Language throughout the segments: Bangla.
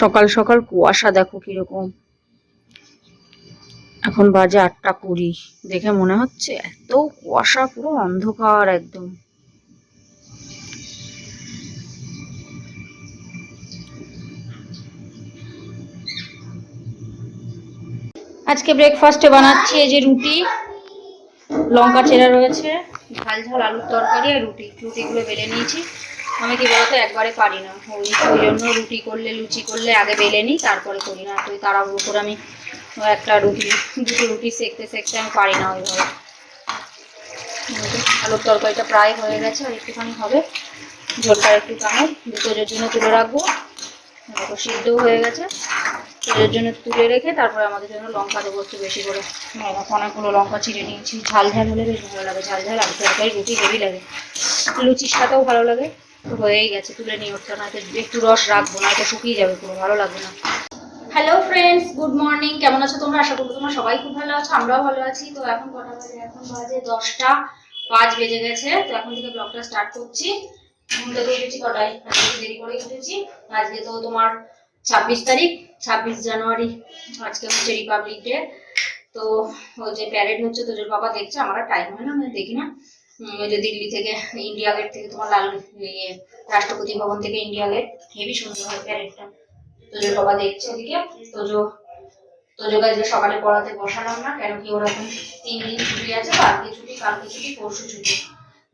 সকাল সকাল কুয়াশা দেখো কীরকম। এখন বাজে আটটা কুড়ি। দেখে মনে হচ্ছে এত কুয়াশা, পুরো অন্ধকার একদম। আজকে ব্রেকফাস্টে বানাচ্ছি এই যে রুটি। লঙ্কা চেরা রয়েছে, ঝাল ঝাল আলুর তরকারি আর রুটি। রুটিগুলো বেলে নিয়েছি। আমি কি বলতো, একবারে পারি না। ওই ওই জন্য রুটি করলে, লুচি করলে আগে বেলে নিই, তারপরে করি না। তো ওই তাড়াহুড়ো করে আমি একটা রুটি, দুটো রুটি সেকতে সেকতে আমি পারি না ওইভাবে। আলুর তরকারিটা প্রায় হয়ে গেছে, আর একটুখানি হবে। ঝোলটা একটু কামড় দুটোর জন্য তুলে রাখব। দেখো সিদ্ধও হয়ে গেছে। তেলের জন্য তুলে রেখে তারপরে আমাদের জন্য লঙ্কা দেবো একটু বেশি করে। অনেকগুলো লঙ্কা চিড়ে নিয়েছি। ঝাল ঝাল হলে বেশ ভালো লাগে। ঝাল ঝাল আলু তরকারি, রুটি হেভি লাগে। লুচির সাথেও ভালো লাগে। তো হয়েই গেছে, তুলে নিয়ে উঠতে না একটু রস রাখব না তো শুকিয়ে যাবে পুরো, ভালো লাগবে না। হ্যালো ফ্রেন্ডস গুড মর্নিং কেমন আছো তোমরা? আশা করব তোমরা সবাই খুব ভালো আছো, আমরাও ভালো আছি। তো এখন কটা বাজে? এখন বাজে দশটা পাঁচ বেজে গেছে, তো এখন থেকে ব্লগটা স্টার্ট করছি। ঘুম থেকে উঠেছি কটায় দেরি করে উঠেছি। আজকে তো তোমার ছাব্বিশ তারিখ, ছাব্বিশ জানুয়ারি, আজকে হচ্ছে রিপাবলিক ডে তো ওই যে প্যারেড হচ্ছে তোজোর বাবা দেখছে, আমার টাইম হয় না আমি দেখি না। দিল্লি থেকে ইন্ডিয়া গেট থেকে তোমার লাল ইয়ে রাষ্ট্রপতি ভবন থেকে ইন্ডিয়া গেট হেভি সুন্দর হয় প্যারেডটা তোজোর বাবা দেখছে ওদিকে তোজো তোজোকে আজকে সকালে পড়াতে বসালাম না, কেন কি ওরকম তিন দিন ছুটি আছে আজকে ছুটি, কালকে ছুটি, পরশু ছুটি।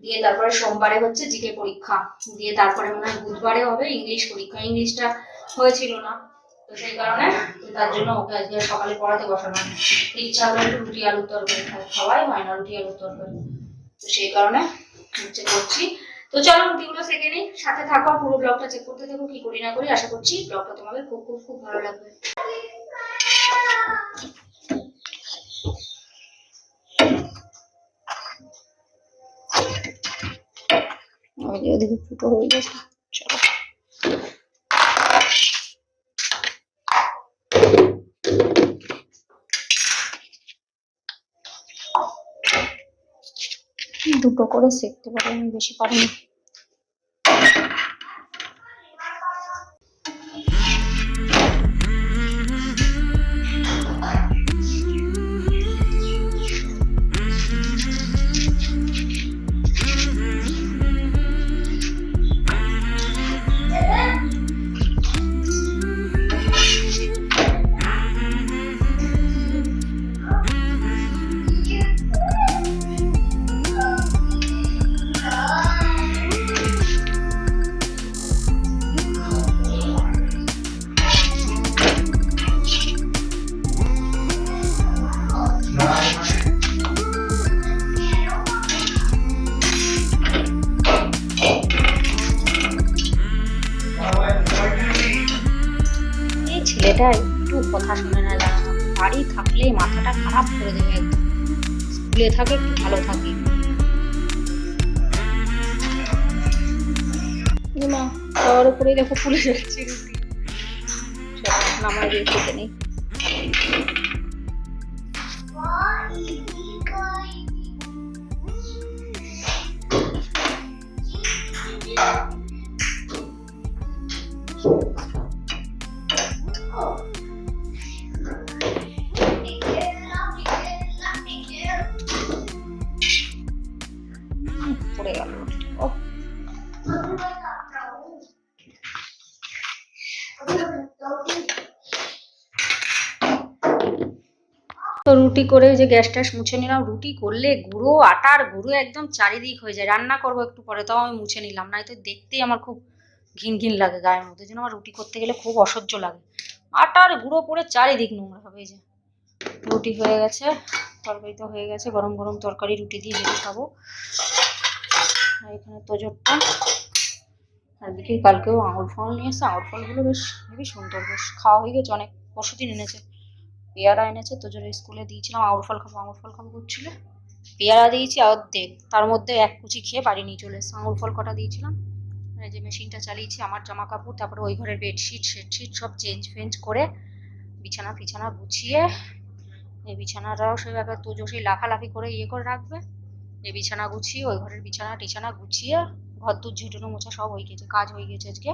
দিয়ে তারপরে সোমবারে হচ্ছে জিকে পরীক্ষা। দিয়ে তারপরে মনে হয় বুধবারে হবে ইংলিশ পরীক্ষা। ইংলিশটা হয়েছিল না, তো সেই কারণে তার জন্য ওকে আজকে সকালে পড়াতে বসালাম ইচ্ছা হলো একটু রুটি আলুর তরকারি খাওয়াই, হয় না রুটি আলুর তরকারি। সেই কারণে হচ্ছে করছি। তো চলো রুটিগুলো সেকে নিই, সাথে থাকো পুরো ব্লগটা চেক করতে থাকো, কি করি না করি, আশা করছি ব্লগটা তোমাদের খুব খুব খুব ভালো লাগবে। ওদিকে ফুটো হয়ে গেছে। চলো। দুটো করে সেকতে পারি আমি বেশি পারি жертв. রুটি করে যে গ্যাস ট্যাস মুছে নিলাম, রুটি করলে গুঁড়ো, আটার গুঁড়ো একদম চারিদিক হয়ে যায়। রান্না করব একটু পরে, তাও আমি মুছে নিলাম না তো দেখতেই আমার খুব ঘিন ঘিন লাগে গায়ের মধ্যে, যেন আমার রুটি করতে গেলে খুব অসহ্য লাগে। আটার গুঁড়ো পরে চারিদিক নোংরা হবে যে রুটি হয়ে গেছে, তরকারি তো হয়ে গেছে, গরম গরম তরকারি, রুটি দিয়ে ভেজে খাব। আর এখানে তোজোরটা। আর দিকে কালকেও আঙুর ফল নিয়ে এসে আঙুর ফলগুলো বেশ, হেবি সুন্দর, বেশ খাওয়া হয়ে গেছে, অনেক পরশু দিন এনেছে। পেয়ারা এনেছে তোজোর স্কুলে দিয়েছিলাম আঙুর ফল খাব আঙুর ফল খাব করছিল? পেয়ারা দিয়েছি, অর্ধেক। তার মধ্যে এক কুচি খেয়ে বাড়ি নিয়ে চলে এসছে। আঙুর ফল কটা দিয়েছিলাম? এই যে মেশিনটা চালিয়েছি, আমার জামা কাপড় তারপরে ওই ঘরের বেডশিট সেটশিট সব চেঞ্জ ফেঞ্জ করে বিছানা ফিছানা গুছিয়ে, এই বিছানাটাও সেভাবে তোজো সেই লাফালাফি করে ইয়ে করে রাখবে। এই বিছানা গুছিয়ে, ওই ঘরের বিছানা টিছানা গুছিয়ে, ঘর দূর ঝুটানো মোছা সব হয়ে গেছে, কাজ হয়ে গেছে আজকে।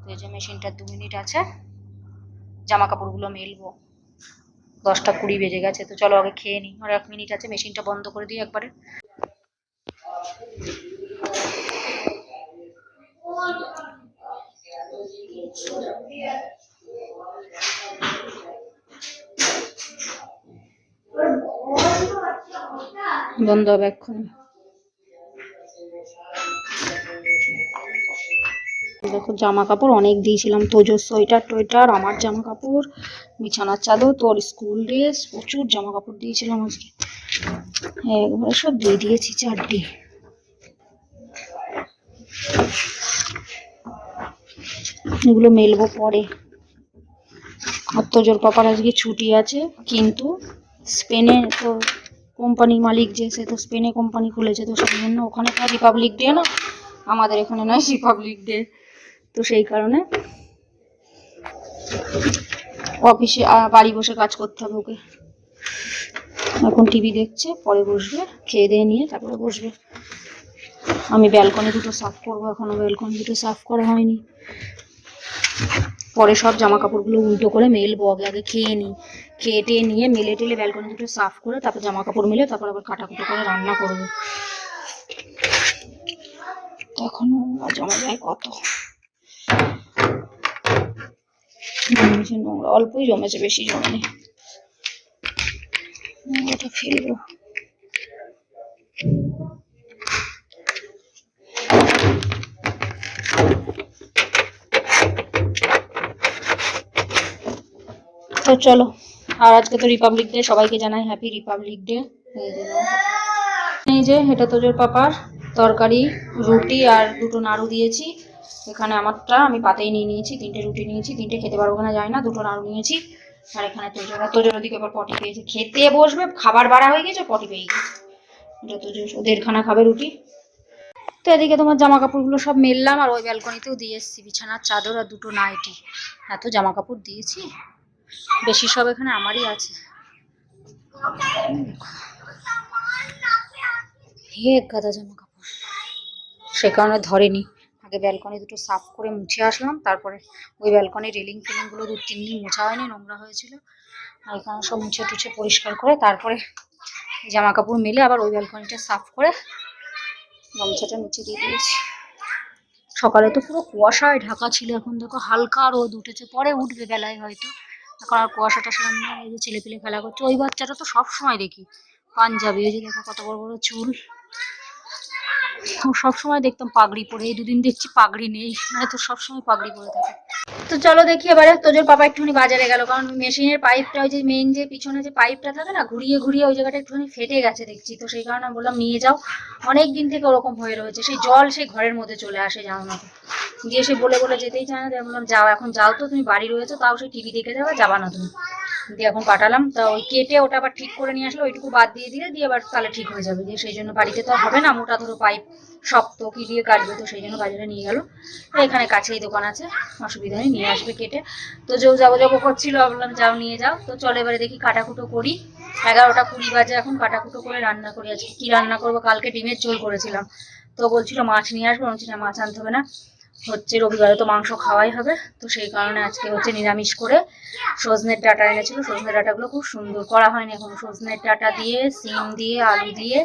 তো এই যে মেশিনটার দু মিনিট আছে জামা কাপড়গুলো মেলবো। দশটা কুড়ি বেজে গেছে, তো চলো আগে খেয়ে নিই। আর এক মিনিট আছে, মেশিনটা বন্ধ করে দিই একবারে। বন্ধ হবে এক্ষুনি। দেখো জামা কাপড় অনেক দিয়েছিলাম, তোজোর সোয়েটার টোয়েটার, আমার জামা কাপড় বিছানার চাদর, তোর স্কুল ড্রেস, প্রচুর জামা কাপড় দিয়েছিলাম আজকে। একবারে সব দিয়ে দিয়েছি চারটে। এগুলো মেলবো পরে। আর তোজোর পাপার আজকে ছুটি আছে, কিন্তু স্পেনে তো কোম্পানির মালিক যে, সে তো স্পেনে কোম্পানি খুলেছে, তো সেই জন্য ওখানে তো রিপাবলিক ডে না, আমাদের এখানে নয়, রিপাবলিক ডে। তো সেই কারণে অফিসে বাড়ি বসে কাজ করতে হবে ওকে। এখন টিভি দেখছে, পরে বসবে, খেয়ে দিয়ে নিয়ে তারপরে বসবে। আমি ব্যালকনি দুটো সাফ করব, এখনও ব্যালকনি দুটো সাফ করা হয়নি। পরে সব জামা কাপড়গুলো উল্টো করে মেলবো আগে আগে খেয়ে নিই। খেয়ে টেয়ে নিয়ে মেলে টেলে ব্যালকনি দুটো সাফ করে তারপর জামা কাপড় মেলে তারপর আবার কাটাকুটো করে রান্না করব। এখনও জমা যায় কত জমেছে নোংরা, অল্পই জমেছে, বেশি জমেনি ওটা ফেলব। তো চলো, আর আজকে তো রিপাবলিক ডে সবাইকে জানাই হ্যাপি রিপাবলিক ডে এই যে এটা তোজোর পাপার তরকারি, রুটি আর দুটো নাড়ু দিয়েছি। এখানে আমারটা আমি পাতেই নিয়ে নিয়েছি, তিনটে রুটি নিয়েছি, তিনটে খেতে পারব না যায় না, দুটো নাড়ু নিয়েছি। আর এখানে তোজোরা তোজোর ওদিকে আবার পটি পেয়েছে। খেতে বসবে, খাবার বাড়া হয়ে গেছে, পটি পেয়ে গেছে। এটা তোজোর ও দেড়খানা খাবে রুটি। তো এদিকে তোমার জামা কাপড়গুলো সব মেললাম আর ওই ব্যালকনিতেও দিয়ে এসেছি, বিছানার চাদর আর দুটো নাইটি। এত জামা কাপড় দিয়েছি, বেশি সব এখানে আমারই আছে। হে গাদা জামা কাপড় সে কারণে ধরেনি। আগে ব্যালকনি দুটো সাফ করে মুছে আসলাম, তারপরে ওই ব্যালকনি রেলিং ফেলিংগুলো দু তিন দিন মোছা হয়নি, নোংরা হয়েছিল। আর এখানে সব মুছে টুছে পরিষ্কার করে তারপরে জামা কাপড় মেলে আবার ওই ব্যালকনিটা সাফ করে গামছাটা নিচে দিয়ে দিয়েছি। সকালে তো পুরো কুয়াশায় ঢাকা ছিল, এখন দেখো হালকা রোদ উঠেছে, পরে উঠবে বেলায় হয়তো। এখন আর কুয়াশাটা সেরকম নেই, এই যে ছেলে খেলা করছে, ওই বাচ্চাটা তো সবসময় দেখি। পাঞ্জাবি, ওই যে দেখো কত বড় বড় চুল। সবসময় দেখতাম পাগড়ি পরে, এই দুদিন দেখছি পাগড়ি নেই মানে তো সবসময় পাগড়ি পরে থাকে। তো চলো দেখি এবারে, তোজোর পাপা একটুখানি বাজারে গেল, কারণ মেশিনের পাইপটা, ওই যে মেইন যে পিছনে যে পাইপটা থাকে না, ঘুরিয়ে ঘুরিয়ে ওই জায়গাটা একটুখানি ফেটে গেছে দেখছি। তো সেই কারণে বললাম, নিয়ে যাও। অনেক দিন থেকে ওরকম হয়ে রয়েছে, সেই জল সেই ঘরের মধ্যে চলে আসে জানো না গিয়ে সে বলে বলে যেতেই চায় না বললাম, যাও, এখন যাও তো, তুমি বাড়ি রয়েছো, তাও সেই টিভি দেখে যাবে, যাবা না তুমি। দিয়ে এখন পাঠালাম। তা ওই কেটে ওটা আবার ঠিক করে নিয়ে আসলো, ওইটুকু বাদ দিয়ে দিলে দিয়ে আবার তাহলে ঠিক হয়ে যাবে। দিয়ে সেই জন্য বাড়িতে তো হবে না, মোটা ধরো পাইপ শক্ত কি দিয়ে কাটবে, তো সেই জন্য বাজারে নিয়ে গেল। তো এখানে কাছেই দোকান আছে, অসুবিধা নেই, নিয়ে আসবে কেটে। তো যেও যাব যাব করছিল বললাম যাও নিয়ে যাও। তো চলো এবারে দেখি কাটাকুটো করি। এগারোটা কুড়ি বাজে এখন, কাটাকুটো করে রান্না করি। আজকে কি রান্না করব? কালকে ডিমের ঝোল করেছিলাম। তো বলছিল মাছ নিয়ে আসব, বলছি না, মাছ আনতে হবে না। হচ্ছে রবিবারে তো মাংস খাওয়াই হবে। তো সেই কারণে আজকে হচ্ছে নিরামিষ করে সজনের ডাটা এনেছিল। সজনের ডাটাগুলো খুব সুন্দর করা হয়নি এখন। সজনের ডাটা দিয়ে, সিম দিয়ে, আলু দিয়ে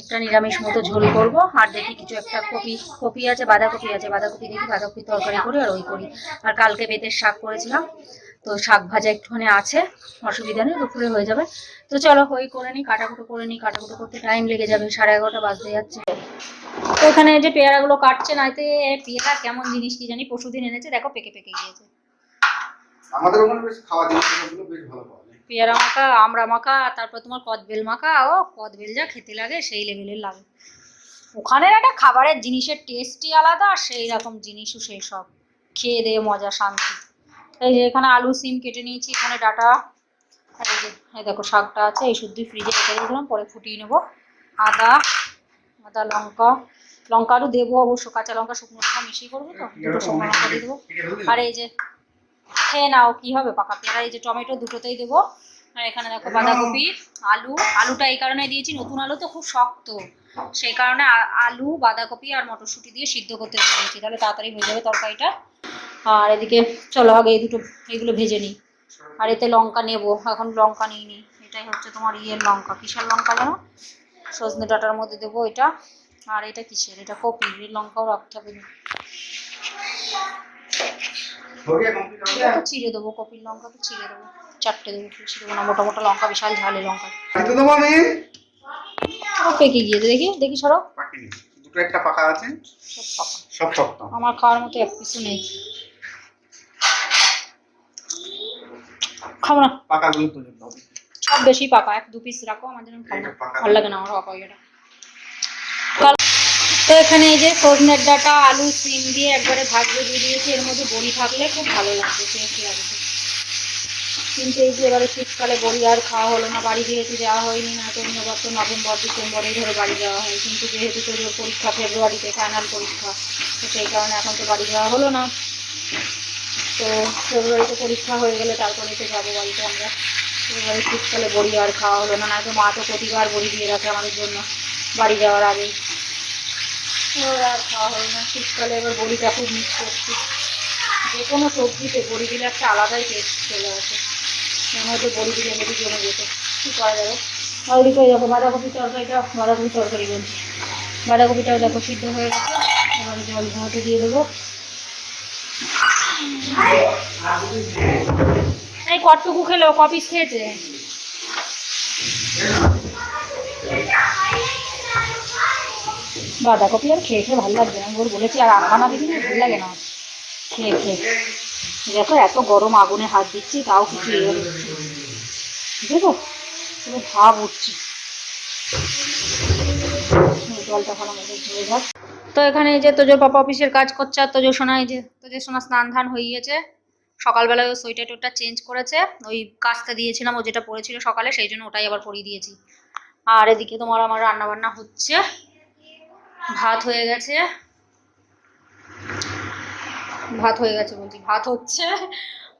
একটা নিরামিষ মতো ঝোল করব। আর দেখি কিছু একটা কপি কপি আছে, বাঁধাকপি আছে। বাঁধাকপি দেখি বাঁধাকপি তরকারি করি আর ওই করি। আর কালকে বেতের শাক করেছিলাম। তো শাক ভাজা একটুখানি আছে অসুবিধা নেই দুপুরে হয়ে যাবে। তো চলো ওই করে নিই কাটাকুটো করে নিই কাটাকুটো করতে টাইম লেগে যাবে সাড়ে এগারোটা বাজতে যাচ্ছে। তো এখানে যে পেয়ারাগুলো কাটছে নাইতে পেয়ারা কেমন জিনিস কি জানি পরশুদিন এনেছে দেখো পেকে পেকে গিয়েছে। আমাদের ওখানে বেশ খাওয়া জিনিসগুলো বেশ ভালো পাওয়া যায়। পেয়ারা মাখা আমড়া মাখা তারপর তোমার কদবেল মাখা ও কদবেল যা খেতে লাগে সেই লেভেলের লাগে। ওখানের একটা খাবারের জিনিসের টেস্টই আলাদা আর সেই রকম জিনিসও সেই সব। খেয়ে দিয়ে মজা শান্তি। এই যে এখানে আলু সিম কেটে নিয়েছি এখানে ডাটা আর এই যে এই দেখো শাকটা আছে এই শুদ্ধই ফ্রিজে রেখে দিয়েছিলাম পরে ফুটিয়ে নেব। আদা আদা লঙ্কা লঙ্কা আলু দেবো অবশ্য কাঁচা লঙ্কা শুকনো লঙ্কা মিশিয়ে করব তো দুটো শুকনো লঙ্কা দিয়ে দেবো। আর এই যে খেয়ে নাও কি হবে পাকা পেয়ারা এই যে টমেটো দুটোতেই দেবো। আর এখানে দেখো বাঁধাকপি আলু আলুটা এই কারণে দিয়েছি নতুন আলু তো খুব শক্ত। সেই কারণে আলু বাঁধাকপি আর মটরশুঁটি দিয়ে সিদ্ধ করতে দিয়ে দিয়েছি তাহলে তাড়াতাড়ি হয়ে যাবে তরকারিটা। আর এদিকে চলো আগে এই দুটো এগুলো ভেজে নিই। আর এতে লঙ্কা নেব এখন লঙ্কা নিইনি। এটাই হচ্ছে তোমার ইয়ের লঙ্কা। কিসের লঙ্কা জানো? সজনে ডাটার মধ্যে দেবো এটা। আর এটা কিসের? এটা কপি। লঙ্কাও রাখতে হবে। না। চিড়ে দেবো কপির লঙ্কা তো চিড়ে দেবো। চারটে দেবো বেশি দেবো। না মোটা মোটা লঙ্কা বিশাল ঝালে লঙ্কা। পেকে গিয়েছে। দেখি দেখি সরো। দুটো একটা পাকা আছে। সব পাকা। সব আমার খাওয়ার মতো এক কিছু নেই। খাব না। পাকা গুলো তো জন্য সব বেশি পাকা এক দু পিস রাখো আমার জন্য খাব এটা। ভালো লাগে না আমার পাকা ইয়েটা। তো এখানে এই যে সজনের ডাটা আলু সিম দিয়ে একবারে ভাজতে দিয়ে দিয়েছি। এর মধ্যে বড়ি থাকলে খুব ভালো লাগবে টেস্ট লাগবে কিন্তু এই যে এবারে শীতকালে বড়ি আর খাওয়া হলো না বাড়ি যেহেতু যাওয়া হয়নি না তো এবার তো নভেম্বর ডিসেম্বরেই ধরে বাড়ি যাওয়া হয়। কিন্তু যেহেতু তোর পরীক্ষা ফেব্রুয়ারিতে ফাইনাল পরীক্ষা তো সেই কারণে এখন তো বাড়ি যাওয়া হলো না। তো ফেব্রুয়ারিতে পরীক্ষা হয়ে গেলে তারপরে তো যাব বাড়িতে আমরা। এবারে শীতকালে বড়ি আর খাওয়া হলো না নয়তো মা তো প্রতিবার বড়ি দিয়ে রাখে আমাদের জন্য বাড়ি যাওয়ার আগে এবার আর খাওয়া হলো না শীতকালে এবার বড়িটা খুব মিস করছি। যে কোনো সবজিতে বড়ি দিলে একটা আলাদাই টেস্ট চলে আসে। মনে হচ্ছে বড়ি দিলে এমনি জমে যেত। কী করা যাবে? ওদিকে ওই দেখো? বাঁধাকপির তরকারিটা বাঁধাকপির তরকারি বলছি। বাঁধাকপিটাও দেখো সিদ্ধ হয়ে গেছে। এবারে জল ঘুমাতে দিয়ে দেবো। এই কটটুকু খেলো? কপিস খেয়েছে? বাঁধাকপি আর খেয়ে খেয়ে ভালো লাগবে না। আমি বলেছি, আর আম বানাতে দিলে ভালো লাগে না। খেয়ে খেয়ে। দেখো, এত গরম আগুনে হাত দিচ্ছি, তাও কিছু ইয়ে দেখো ভাব উঠছে। জলটা ভালো মতো ঝরে যাক। তো এখানে যে তোজোর পাপা অফিসের কাজ করছে, আর তোজোর সোনা এই যে তোজোর সোনা স্নান ধান হয়ে গিয়েছে। সকালবেলায় ও সোয়েটার টোয়েটার চেঞ্জ করেছে, ওই কাজটা দিয়েছিলাম, ও যেটা পরেছিল সকালে সেই জন্য ওটাই আবার পরিয়ে দিয়েছি। আর এদিকে তোমার আমার রান্না বান্না হচ্ছে, ভাত হয়ে গেছে। ভাত হয়ে গেছে বলছি, ভাত হচ্ছে।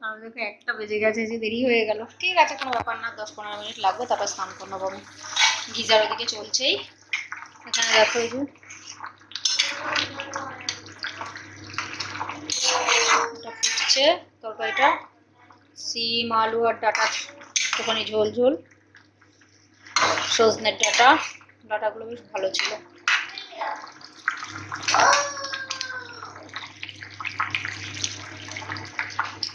আর দেখো একটা বেজে গেছে যে দেরি হয়ে গেল। ঠিক আছে, কোনো ব্যাপার না, দশ পনেরো মিনিট লাগবে, তারপর স্নান করে নেব আমি। গিজার ওদিকে চলছেই। এখানে দেখো এই যে এটা তরকারিটা, সিম, আলু আর ডাটা একটুখানি ঝোল ঝোল। সজনের ডাটা, ডাটাগুলো বেশ ভালো ছিল।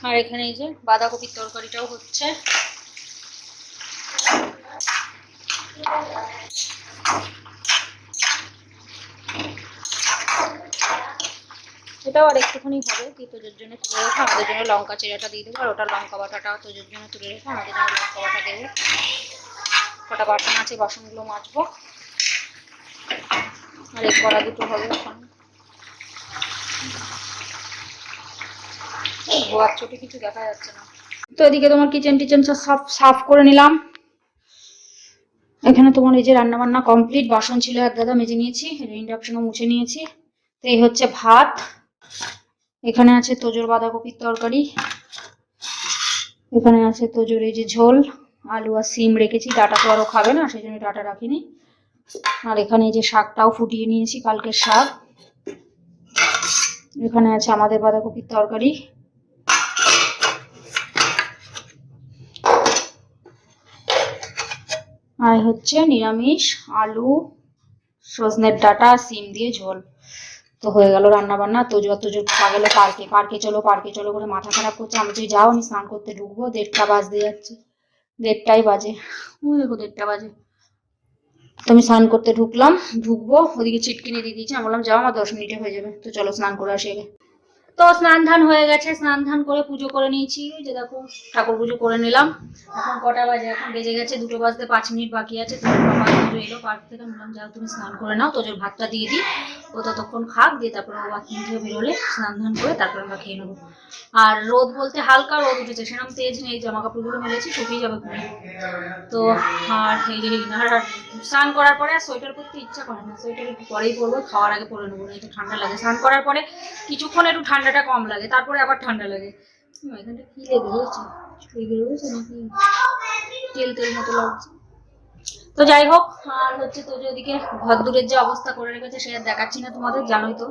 আর এখানে এই যে বাঁধাকপির তরকারিটাও হচ্ছে। এটাও আর একটুখানি হবে দিয়ে তোজোর জন্য তুলে রেখে আমাদের জন্য লঙ্কা চিরাটা দিয়ে দেবো, আর ওটা লঙ্কা বাটাটা তোজোর জন্য তুলে রেখে আমাদের জন্য লঙ্কা বাটা দেবো। কটা বাসন আছে, বাসনগুলো মাজবো। আর এই কড়া দুটো হবে এখন। গোয়ার চোটে কিছু দেখা যাচ্ছে না। তো এদিকে তোমার কিচেন টিচেন সব সাফ সাফ করে নিলাম। এখানে তোমার এই যে রান্না বান্না কমপ্লিট বাসন ছিল এক দাদা মেজে নিয়েছি ইন্ডাকশনও মুছে নিয়েছি। তো এই হচ্ছে ভাত। এখানে আছে তোজোর বাঁধাকপির তরকারি, এখানে আছে তোজোর এই যে ঝোল, আলু আর সিম রেখেছি, ডাটা তো আরও খাবে না, সেই জন্য ডাটা রাখিনি। আর এখানে এই যে শাকটাও ফুটিয়ে নিয়েছি, কালকের শাক। এখানে আছে আমাদের বাঁধাকপির তরকারি। আর হচ্ছে নিরামিষ, আলু, সজনের ডাটা, সিম দিয়ে ঝোল। তো হয়ে গেল রান্না বান্না তো যত জোর পা গেলো পার্কে পার্কে চলো পার্কে চলো করে মাথা খারাপ করছে। আমি তুই যাও আমি স্নান করতে ঢুকবো। দেড়টা বাজতে যাচ্ছে। দেড়টাই বাজে। দেখো দেড়টা বাজে। তো আমি স্নান করতে ঢুকলাম, ঢুকবো। ওদিকে চিটকিনি দিয়ে দিয়েছি। আমি বললাম, যাও, আমার দশ মিনিটে হয়ে যাবে। তো চলো স্নান করে আসি তো স্নান ধান হয়ে গেছে। স্নান ধান করে পুজো করে নিয়েছি। যে দেখো, ঠাকুর পুজো করে নিলাম। এখন কটা বাজে? এখন বেজে গেছে, দুটো বাজতে পাঁচ মিনিট বাকি আছে। তোমার বাবা পুজো এলো পার্ক থেকে। বললাম, যাও, তুমি স্নান করে নাও। তোজোর ভাতটা দিয়ে দিই। ও ততক্ষণ খাক, দিয়ে তারপরে ও বাথরুম থেকে বেরোলে স্নান ধান করে তারপরে আমরা খেয়ে নেব। আর রোদ বলতে হালকা রোদ উঠেছে, সেরকম তেজ নেই জামা কাপড়গুলো মেলেছি শুকিয়ে যাবে খুবই তো আর এই যে আর স্নান করার পরে আর সোয়েটার পরতে ইচ্ছা করে না, সোয়েটার একটু পরেই পরবো, খাওয়ার আগে পরে নেব না একটু ঠান্ডা লাগে। স্নান করার পরে কিছুক্ষণ একটু ঠান্ডাটা কম লাগে, তারপরে আবার ঠান্ডা লাগে। এখানটা কি লেগে রয়েছে লেগে রয়েছে নাকি? তেল তেল মতো লাগছে। তো যাই হোক, আর হচ্ছে তো ওদিকে ঘর দূরের যে অবস্থা করে রেখেছে সে দেখাচ্ছি না তোমাদের, জানোই তো।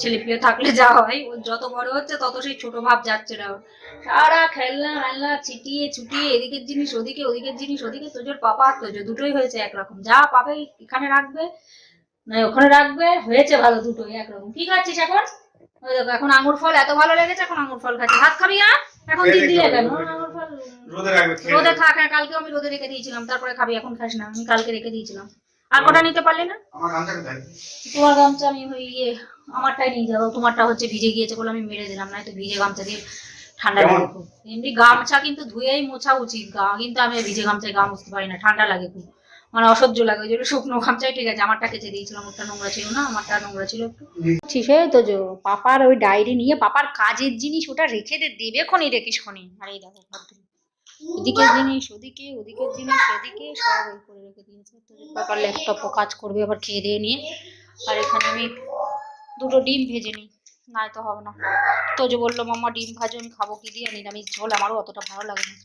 ছেলে পিলে থাকলে যা হয়, ও যত বড় হচ্ছে, তত সেই ছোট ভাব যাচ্ছে না। সারা খেলনা মেলনা ছিটিয়ে ছুটিয়ে এদিকের জিনিস, ওদিকে ওদিকের জিনিস, ওদিকে তোজোর পাপা আর তোজো দুটোই হয়েছে একরকম। যা পাবে এখানে রাখবে না ওখানে রাখবে, হয়েছে ভালো দুটোই একরকম। কি খাচ্ছিস এখন? ওই দেখো, এখন আঙুর ফল এত ভালো লেগেছে, এখন আঙুর ফল খাচ্ছি। হাত খাবি না এখন। আঙুর ফল রোদে রাখবে রোদে থাক হ্যাঁ কালকে আমি রোদে রেখে দিয়েছিলাম তারপরে খাবি এখন খাস না আমি কালকে রেখে দিয়েছিলাম। আর কটা নিতে পারলে না? আমার গামছা কোথায়? তোমার গামছা আমি ওই ইয়ে আমারটাই নিয়ে যাব তোমারটা হচ্ছে ভিজে গিয়েছে বলে আমি মেরে দিলাম না তো ভিজে গামছা দিয়ে ঠান্ডা লাগে খুব। এমনি গামছা কিন্তু ধুয়েই মোছা উচিত গা কিন্তু আমি ভিজে গামছায় গা মুছতে পারি না ঠান্ডা লাগে খুব। মানে অসহ্য লাগে, ওই শুকনো গামছাই ঠিক আছে, আমারটা কেচে দিয়েছিলাম ওটা নোংরা ছিল না, আমারটা নোংরা ছিল একটু। ঠিক আছে তো যে পাপার ওই ডায়েরি নিয়ে পাপার কাজের জিনিস ওটা রেখে দে, দেবে খনি রেখিস খনি আর দেখো এদিকের জিনিস, ওদিকে, ওদিকের জিনিস, এদিকে সব ওই করে রেখে দিয়েছে। তো পাপার ল্যাপটপও কাজ করবে, আবার খেয়ে দিয়ে নিয়ে। আর এখানে আমি দুটো ডিম ভেজে নিই নাই তো হবে না। তো যে বলল, মাম্মা, ডিম ভাজো, আমি খাব কি দিয়ে? নিরামিষ ঝোল, আমারও অতটা ভালো লাগে না।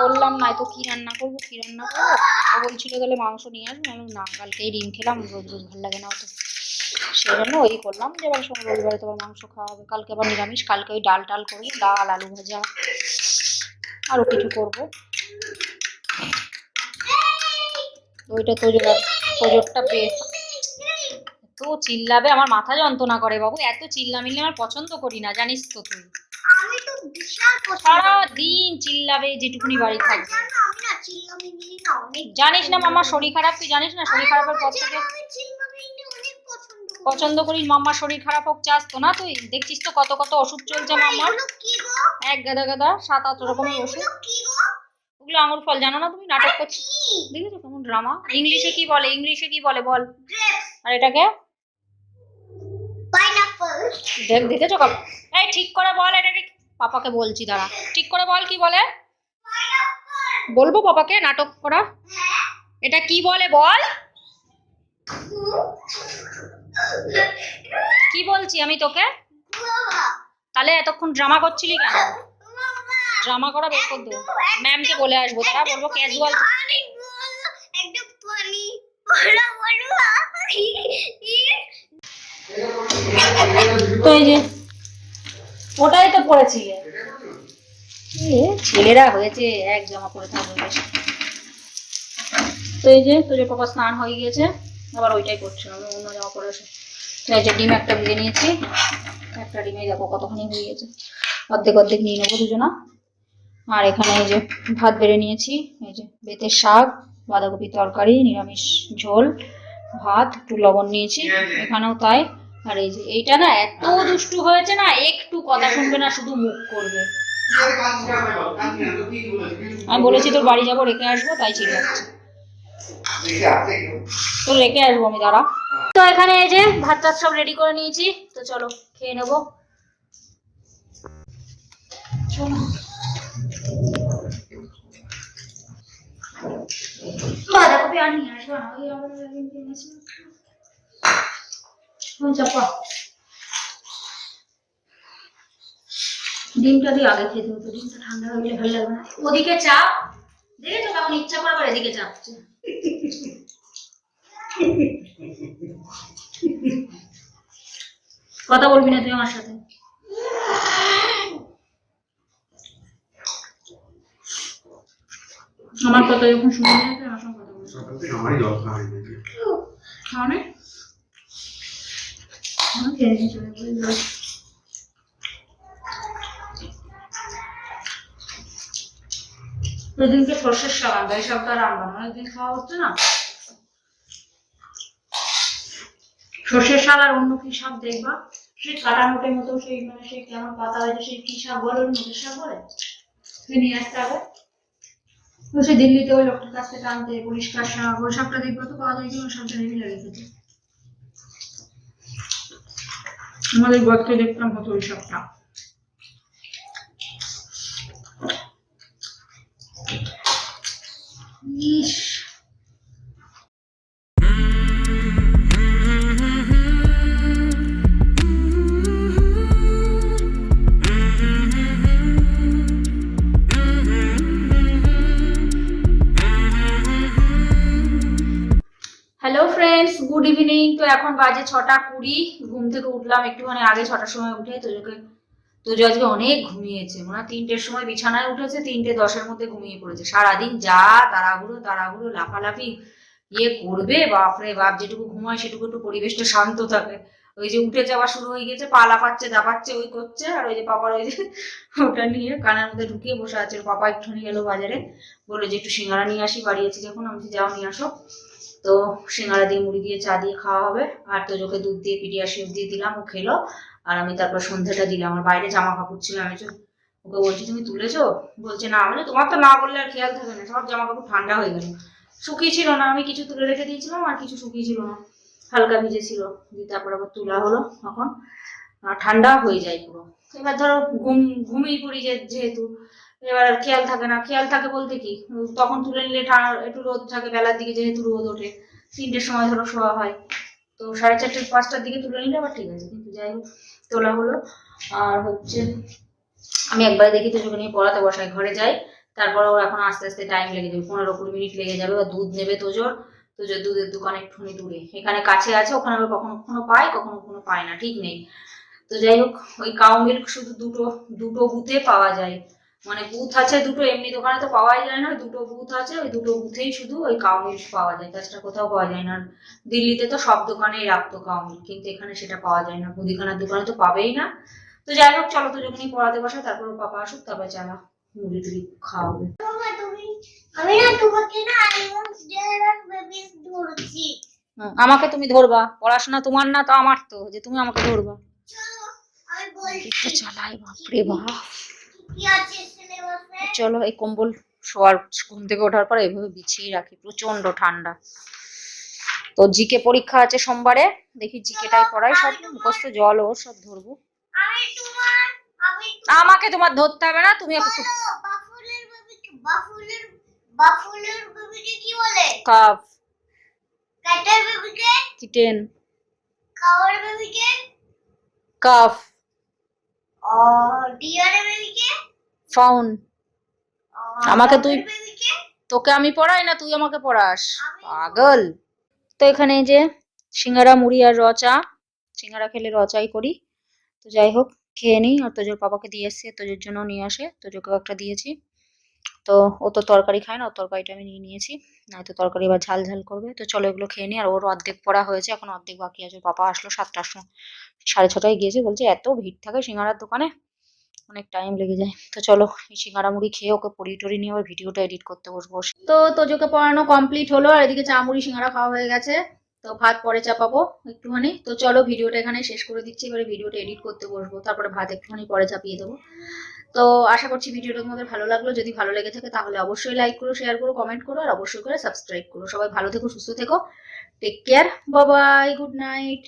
বললাম নাই তো কি রান্না করব? কি রান্না করব? ও বলছিল, তাহলে মাংস নিয়ে আসব। আমি না কালকেই ডিম খেলাম, রোজ রোজ ভালো লাগে না অত। সেই জন্য ওই করলাম যে এবার সঙ্গে রবিবারে তোমার মাংস খাওয়া হবে। কালকে আবার নিরামিষ, কালকে ওই ডাল টাল করব, ডাল, আলু ভাজা আরও কিছু করব। ওইটা তোজোর তোজোরটা বেশ এত চিল্লাবে, আমার মাথা যন্ত্রণা করে বাবু, এত চিল্লামিল্লি আমার পছন্দ করি না, জানিস তো তুই। আমি তো বিশাল সারা দিন চিল্লাবে যেটুকুনি বাড়ি থাকবে আমি না চিল্লামিল্লি না অনেক জানিস না মামার শরীর খারাপ? তুই জানিস না শরীর খারাপের পর থেকে? পছন্দ করি। মাম্মার শরীর খারাপ হোক চাস তো না তুই? দেখছিস তো কত কত ওষুধ চলছে মাম্মার এক গাদা গাদা সাত আট রকমের ওষুধ। ওগুলো আঙুর ফল জানো না তুমি? নাটক করছিস কি? দেখেছ কেমন ড্রামা ইংলিশে কি? বলে? ইংলিশে কি বলে বল? আর এটাকে? দেখ, দেখেছ এই, ঠিক করে বল এটাকে। পাপাকে বলছি, দাঁড়া। ঠিক করে বল কি বলে? বলব পাপাকে নাটক করা? এটা কি বলে বল? কি বলছি আমি তোকে? তাহলে এতক্ষণ ড্রামা করছিলি কেন? ড্রামা করা বের করে দেবো ম্যামকে বলে আসব তারা বলব ক্যাজুয়াল পানি বলো একটা পানি বলো বলো এই যে ওটাই তো পড়েছিলে এ, ছেলেরা হয়েছে এক জামা পরে থাকবে তো এই যে তো যে পাপা স্নান হয়ে গিয়েছে আবার ওইটাই করছে আমি অন্য জামা পরে এসে এই যে ডিম একটা ভেজে নিয়েছি একটা ডিমে দেখো কতখানি হয়ে গেছে অর্ধেক অর্ধেক নিয়ে নেব দুজনা। আর এখানে এই যে ভাত বেড়ে নিয়েছি এই যে বেতের শাক বাঁধাকপি তরকারি নিরামিষ ঝোল ভাত একটু লবণ নিয়েছি এখানেও তাই। আর এই যে এইটা না এত দুষ্টু হয়েছে না, একটু কথা শুনবে না, শুধু মুখ করবে। আমি বলেছি তোর বাড়ি যাব, রেখে আসব, তাই ঠিক আছে। তো রেখে আসব আমি, দাঁড়া। তো এখানে এই যে ভাত টাত সব রেডি করে নিয়েছি, তো চলো খেয়ে নেব। বাঁধাকপি আর নিয়ে আসব না চাপা। ডিমটা দিয়ে আগে খেতে হতো ডিমটা ঠান্ডা হয়ে গেলে ভালো লাগবে না। ওদিকে চাপ। দেখেছ কেমন ইচ্ছা করে আবার এদিকে চাপছে কথা বলবি না তুই আমার সাথে। আমার কথা যখন শুনে আমার সঙ্গে কথা বলবি। আমারই হয়ে সর্ষের শাক আর খাওয়া হচ্ছে না? সর্ষের আর অন্য কি শাক দেখবা? সেই কাটা মোটের মতো, সেই মানে সেই কেমন পাতা হয়েছে, সেই কি শাক বলে, ওই শাক বলে? নিয়ে আসতে হবে। তো সে দিল্লিতে ওই লোকটার কাছ থেকে আনতে, পরিষ্কার শাক, ওই শাকটা দেখব তো পাওয়া যায় কি ওই লাগে খেতে আমাদের গর্তে দেখতাম হতো ওই শাকটা ইস এখন বাজে ছটা কুড়ি, ঘুম থেকে উঠলাম একটুখানি আগে ছটার সময় উঠে তোজোকে, তোজো আজকে অনেক ঘুমিয়েছে, মনে হয় তিনটের সময় বিছানায় উঠেছে, তিনটে দশের মধ্যে ঘুমিয়ে পড়েছে। সারাদিন যা তাড়াহুড়ো তাড়াহুড়ো, লাফালাফি ইয়ে করবে, বাপরে বাপ, যেটুকু ঘুমায় সেটুকু একটু পরিবেশটা শান্ত থাকে। ওই যে উঠে যাওয়া শুরু হয়ে গেছে, পা লাফাচ্ছে দাপাচ্ছে ওই করছে, আর ওই যে পাপার ওই যে ওটা নিয়ে কানের মধ্যে ঢুকিয়ে বসে আছে, পাপা একটুখানি গেলো বাজারে, বলল যে একটু সিঙ্গারা নিয়ে আসি বাড়িয়েছি যখন, আমি যাও নিয়ে আসো। তো সিঙ্গারা দিয়ে মুড়ি দিয়ে চা দিয়ে খাওয়া হবে, আর তো তোজোকে দুধ দিয়ে পিডিয়াশিওর দিয়ে দিলাম, ও খেলো, আর আমি তারপর সন্ধ্যাটা দিলাম আমার বাইরে জামা কাপড় ছিল, আমি ওকে বলছি, তুমি তুলেছো? বলছে, না। মানে তোমার তো না বললে আর খেয়াল থাকে না, সব জামা কাপড় ঠান্ডা হয়ে গেল। শুকিয়ে ছিল না, আমি কিছু তুলে রেখে দিয়েছিলাম, আর কিছু শুকিয়ে ছিল না। হালকা ভিজে ছিল দিয়ে তারপর আবার তোলা হলো তখন। ঠান্ডা হয়ে যায় পুরো। এবার ধরো ঘুম ঘুমিয়ে পড়ি যেহেতু। এবার আর খেয়াল থাকে না। খেয়াল থাকে বলতে কি, তখন তুলে নিলে একটু রোদ থাকে, বেলার দিকে যেহেতু রোদ ওঠে, তিনটের সময় ধরো শোয়া হয়। তো সাড়ে চারটে পাঁচটার দিকে তুলে নিলে আবার ঠিক আছে, কিন্তু যাই হোক, তোলা হলো। আর হচ্ছে, আমি একবার দেখি তো নিয়ে পড়াতে বসাই ঘরে যাই। তারপরে ওর এখন আস্তে আস্তে টাইম লেগে যাবে, পনেরো কুড়ি মিনিট লেগে যাবে। বা দুধ নেবে তোজোর তোজোর দুধের দোকান একটুখানি দূরে। এখানে কাছে আছে, ওখানে আবার কখনো কখনো পায়, কখনো কখনো পায় না, ঠিক নেই। তো যাই হোক, ওই কাউ মিল্ক শুধু দুটো দুটো বুথে পাওয়া যায়। মানে বুথ আছে দুটো, এমনি দোকানে তো পাওয়াই যায় না, দুটো বুথ আছে, ওই দুটো বুথেই শুধু ওই কাউ মিল্ক পাওয়া যায়। তাছাড়া কোথাও পাওয়া যায় না। দিল্লিতে তো সব দোকানেই রাখতো কাউ মিল্ক কিন্তু এখানে সেটা পাওয়া যায় না। মুদিখানার দোকানে তো পাবেই না। তো যাই হোক, চলো তো যখনই পড়াতে বসে, তারপর পাপা আসুক, তারপর চালা মুড়ি টুড়ি খাওয়াবে আমি না তোমাকে না আইমন্ডস ডেয়ার বেবিস ধরছি। আমাকে তুমি ধরবা। পড়াশোনা তোমার না তো আমার তো যে তুমি আমাকে ধরবা। চালাই বাপরে বাপ। চলো এই কম্বল শোয়ার ঘুম থেকে ওঠার পর এভাবে বিছিয়ে রাখি প্রচণ্ড ঠান্ডা। তো জিকে পরীক্ষা আছে সোমবারে দেখি জিকেটাই পড়াই সব মুখস্থ জল ও সব ধরবো। আমাকে তোমার ধরতে হবে না তুমি বাফুলের বেবিকে বাফুলের বাফুলের বেবিকে কি বলে? কাফ। ক্যাটের বেবিকে? কিটেন। কাওয়ার বেবিকে? কাফ। ডিয়ারের বেবিকে? ফাউন। আমাকে তুই- তোকে আমি পড়াই না তুই আমাকে পড়াস। পাগল। তো এখানে যে সিঙ্গারা মুড়ি আর রচা সিঙ্গারা খেলে রচাই করি। তো যাই হোক খেয়ে নিই আর তোজোর পাপাকে দিয়ে এসছে তোজোর জন্য নিয়ে আসে তোজোকেও একটা দিয়েছি। তো ও তো তরকারি খায় না, ওর তরকারিটা আমি নিয়ে নিয়েছি। নয়তো তরকারি এবার ঝাল ঝাল করবে। তো চলো এগুলো খেয়ে নিই। আর ওর অর্ধেক পড়া হয়েছে, এখন অর্ধেক বাকি আছে। ওর পাপা আসলো সাতটার সময়। সাড়ে ছটায় গিয়েছে, বলছে এত ভিড় থাকে সিঙ্গারার দোকানে। অনেক টাইম লেগে যায়। তো চলো সিঙ্গারা মুড়ি খেয়ে ওকে পড়ি টড়ি নিয়ে আবার ভিডিওটা এডিট করতে বসবো তো তোজোকে পড়ানো কমপ্লিট হলো, আর এদিকে চা মুড়ি সিঙ্গারা খাওয়া হয়ে গেছে। তো ভাত পরে চাপাবো একটুখানি। তো চলো ভিডিওটা এখানে শেষ করে দিচ্ছি। এবারে ভিডিওটা এডিট করতে বসবো। তারপরে ভাত একটুখানি পরে চাপিয়ে দেবো। তো আশা করছি ভিডিওটা তোমাদের ভালো লাগল। যদি ভালো লেগে থাকে তাহলে অবশ্যই লাইক করো শেয়ার করো কমেন্ট করো আর অবশ্যই করে সাবস্ক্রাইব করো। সবাই ভালো থেকো, সুস্থ থেকো। Take care Babai good night